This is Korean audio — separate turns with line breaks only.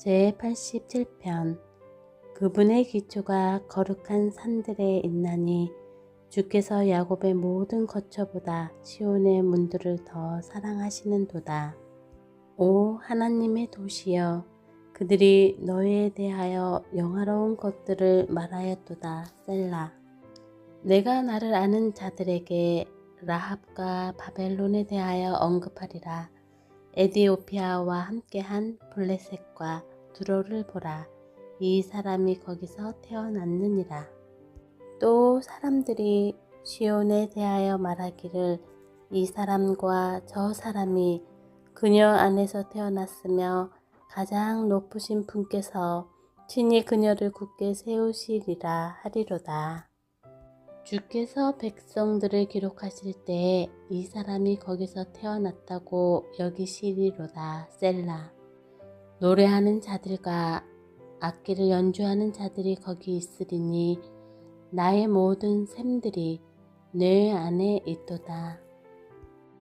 제87편. 그분의 기초가 거룩한 산들에 있나니 주께서 야곱의 모든 거처보다 시온의 문들을 더 사랑하시는도다. 오 하나님의 도시여 그들이 너희에 대하여 영화로운 것들을 말하였도다 셀라. 내가 나를 아는 자들에게 라합과 바벨론에 대하여 언급하리라. 에디오피아와 함께한 블레셋과 두로를 보라. 이 사람이 거기서 태어났느니라. 또 사람들이 시온에 대하여 말하기를 이 사람과 저 사람이 그녀 안에서 태어났으며 가장 높으신 분께서 친히 그녀를 굳게 세우시리라 하리로다. 주께서 백성들을 기록하실 때이 사람이 거기서 태어났다고 여기시리로다 셀라 노래하는 자들과 악기를 연주하는 자들이 거기 있으리니 나의 모든 샘들이 뇌 안에 있도다